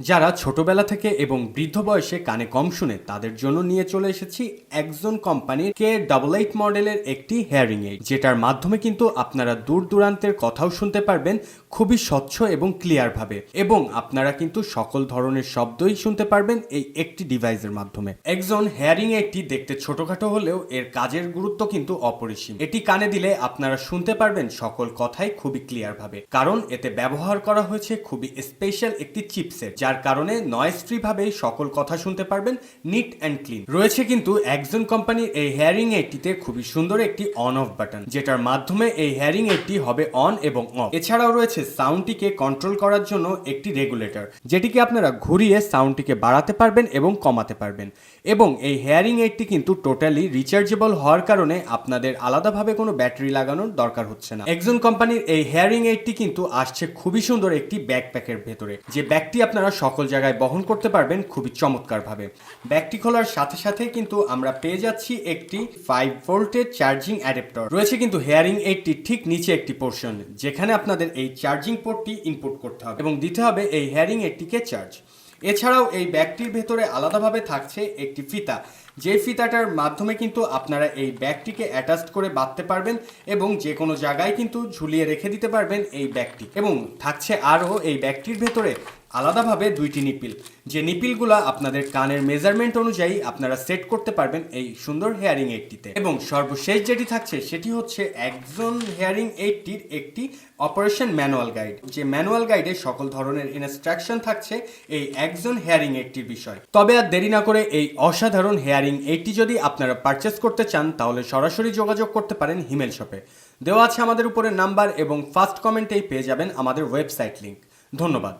যারা ছোটবেলা থেকে এবং বৃদ্ধ বয়সে কানে কম শুনে তাদের জন্য নিয়ে চলে এসেছি একজন কোম্পানির কে ডাবল এইট মডেলের একটি হেয়ারিং এইড যেটার মাধ্যমে কিন্তু আপনারা দূর দূরান্তের কথাও শুনতে পারবেন খুবই স্বচ্ছ এবং ক্লিয়ার ভাবে। এবং আপনারা কিন্তু সকল ধরনের শব্দই শুনতে পারবেন এই একটি ডিভাইসের মাধ্যমে। একজন হেয়ারিং এইডটি দেখতে ছোটখাটো হলেও এর কাজের গুরুত্ব কিন্তু অপরিসীম। এটি কানে দিলে আপনারা শুনতে পারবেন সকল কথাই খুবই ক্লিয়ার ভাবে। কারণ এতে ব্যবহার করা হয়েছে খুবই স্পেশাল একটি চিপসেট যার কারণে নয়েজ ফ্রি ভাবে সকল কথা শুনতে পারবেন নিট অ্যান্ড ক্লিন রয়েছে কিন্তু একজন কোম্পানির এই হেয়ারিং এইডটিতে খুবই সুন্দর একটি অন অফ বাটন যেটার মাধ্যমে এই হেয়ারিং এইডটি হবে অন এবং অফ এছাড়াও রয়েছে সাউন্ডটিকে কন্ট্রোল করার জন্য একটি রেগুলেটর যেটিকে আপনারা ঘুরিয়ে সাউন্ডটিকে বাড়াতে পারবেন এবং কমাতে পারবেন। এবং এই হেয়ারিং এইডটি কিন্তু টোটালি রিচার্জেবল হওয়ার কারণে আপনাদের আলাদাভাবে কোনো ব্যাটারি লাগানোর দরকার হচ্ছে না। একজন কোম্পানির এই হেয়ারিং এইডটি কিন্তু আসছে খুবই সুন্দর একটি ব্যাকপ্যাকের ভেতরে, যে ব্যাগটি আপনারা সকল জায়গায় বহন করতে পারবেন খুবই চমৎকার ভাবে ব্যাগটি খোলার সাথে সাথে কিন্তু আমরা পেয়ে যাচ্ছি একটি ফাইভ ভোল্টের চার্জিং অ্যাডাপ্টার রয়েছে কিন্তু হেয়ারিং এইডটি ঠিক নিচে একটি পোর্শন যেখানে আপনাদের এই চার্জিং পোর্টটি ইনপুট করতে হবে এবং দিতে হবে এই হেয়ারিং এইডটিকে চার্জ এছাড়াও এই ব্যাগটির ভেতরে আলাদাভাবে থাকছে একটি ফিতা যে ফিতাটার মাধ্যমে কিন্তু আপনারা এই ব্যাগটিকে অ্যাটাচ করে বাঁধতে পারবেন এবং যে কোনো জায়গায় কিন্তু ঝুলিয়ে রেখে দিতে পারবেন এই ব্যাগটি। এবং থাকছে আরও এই ব্যাগটির ভেতরে আলাদাভাবে দুইটি নিপিল। যে নিপিলগুলো আপনাদের কানের মেজারমেন্ট অনুযায়ী আপনারা সেট করতে পারবেন এই সুন্দর হেয়ারিং এইটটিতে এবং সর্বশেষ যেটি থাকছে সেটি হচ্ছে একজন হেয়ারিং এইটটির একটি অপারেশন ম্যানুয়াল গাইড যে ম্যানুয়াল গাইডে সকল ধরনের ইনস্ট্রাকশন থাকছে এই একজন হেয়ারিং এইটটির বিষয়। তবে আর দেরি না করে এই অসাধারণ হেয়ারিং এইটটি যদি আপনারা পারচেস করতে চান, তাহলে সরাসরি যোগাযোগ করতে পারেন হিমেল শপে। দেওয়া আছে আমাদের উপরে নাম্বার এবং ফার্স্ট কমেন্টেই পেয়ে যাবেন আমাদের ওয়েবসাইট লিংক ধন্যবাদ।